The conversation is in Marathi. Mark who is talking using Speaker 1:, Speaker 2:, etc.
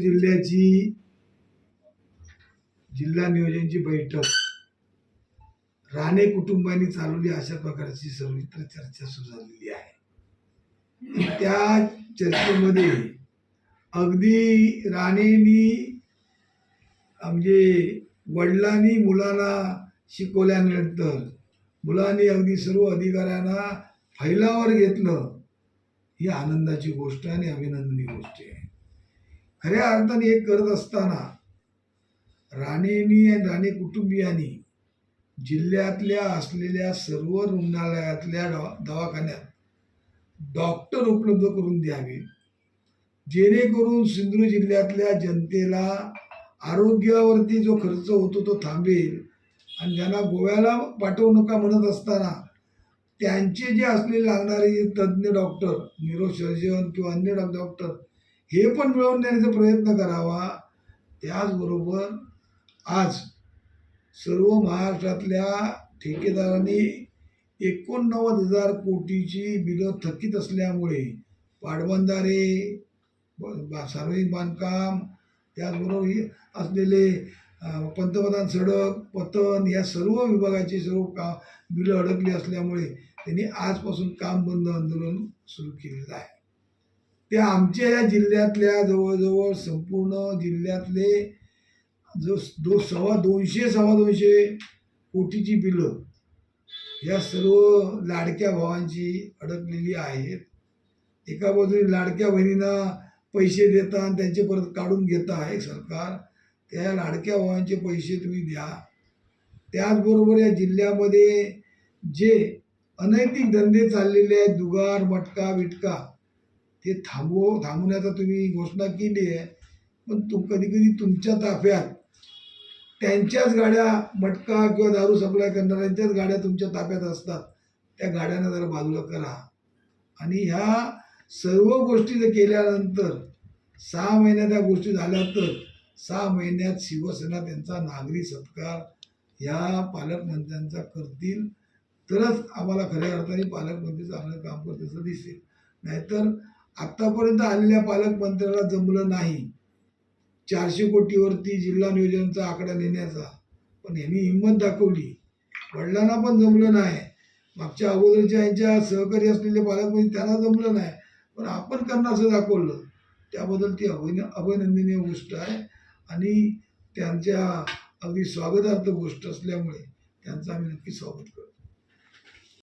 Speaker 1: जिल्ह्याची जिल्हा नियोजनची बैठक. राणे कुटुंबाने चालवली अशा प्रकारची सर्वत्र चर्चा सुरू झालेली आहे. त्या चर्चेमध्ये अगदी राणेनी म्हणजे वडिलांनी मुलांना शिकवल्यानंतर मुलांनी अगदी सर्व अधिकाऱ्यांना फैलावर घेतलं. ही आनंदाची गोष्ट आणि अभिनंदनीय गोष्ट आहे. खऱ्या अर्थाने हे करत असताना राणेंनी आणि राणे कुटुंबियांनी जिल्ह्यातल्या असलेल्या सर्व रुग्णालयातल्या डॉ दवाखान्यात डॉक्टर उपलब्ध करून द्यावे. जेणेकरून सिंधुदुर्ग जिल्ह्यातल्या जनतेला आरोग्यावरती जो खर्च होतो तो थांबेल. आणि ज्यांना गोव्याला पाठवू नका म्हणत असताना त्यांचे जे असलेले लागणारे तज्ज्ञ डॉक्टर न्यूरोसर्जन किंवा अन्य डॉ- डॉक्टर हे पण मिळवून देण्याचा प्रयत्न करावा. त्याचबरोबर आज सर्व महाराष्ट्रातल्या ठेकेदारांनी एकोणनव्वद हजार कोटीची बिलं थकीत असल्यामुळे पाटबंधारे बा- सार्वजनिक बांधकाम त्याचबरोबर हे असलेले पंतप्रधान सडक पतन या सर्व विभागाची सर्व का बिलं अडकली असल्यामुळे त्यांनी आजपासून काम बंद आंदोलन सुरू केलेलं आहे. ते आमच्या या जिल्ह्यातल्या जवळजवळ संपूर्ण जिल्ह्यातले जो दो सव्वा दोनशे सव्वा दोनशे कोटीची बिलं या सर्व लाडक्या भावांची अडकलेली आहेत. एका बाजूने लाडक्या बहिणींना पैसे देता आणि त्यांचे परत काढून घेता आहे सरकार. त्या लाडक्या भावांचे पैसे तुम्ही द्या. त्याचबरोबर या जिल्ह्यामध्ये जे अनैतिक धंदे चाललेले आहेत दुगार मटका विटका ते थांबव थांबवण्याचा तुम्ही घोषणा केली आहे. पण तू कधी कधी तुमच्या ताफ्यात त्यांच्याच गाड्या मटका किंवा दारू सप्लाय करणाऱ्यांच्याच गाड्या तुमच्या ताफ्यात असतात. त्या गाड्यांना जरा बाजूला करा. आणि ह्या सर्व गोष्टी जर केल्यानंतर सहा महिन्यात त्या गोष्टी झाल्या तर सहा महिन्यात शिवसेना त्यांचा नागरी सत्कार ह्या पालकमंत्र्यांचा करतील. तरच आम्हाला खऱ्या अर्थाने पालकमंत्री चांगलं काम करत असं दिसेल. नाहीतर आत्तापर्यंत आलेल्या पालकमंत्र्याला जमलं नाही. चारशे कोटीवरती जिल्हा नियोजनचा आकडा नेण्याचा. पण यांनी हिंमत दाखवली. वडिलांना पण जमलं नाही. मागच्या अगोदरच्या यांच्या सहकारी असलेले पालकमंत्री म्हणजे त्यांना जमलं नाही. पण आपण त्यांना असं दाखवलं. त्याबद्दल ती अभिन अभिनंदनीय गोष्ट आहे. आणि त्यांच्या अगदी स्वागतार्थ गोष्ट असल्यामुळे त्यांचं आम्ही नक्की स्वागत करतो.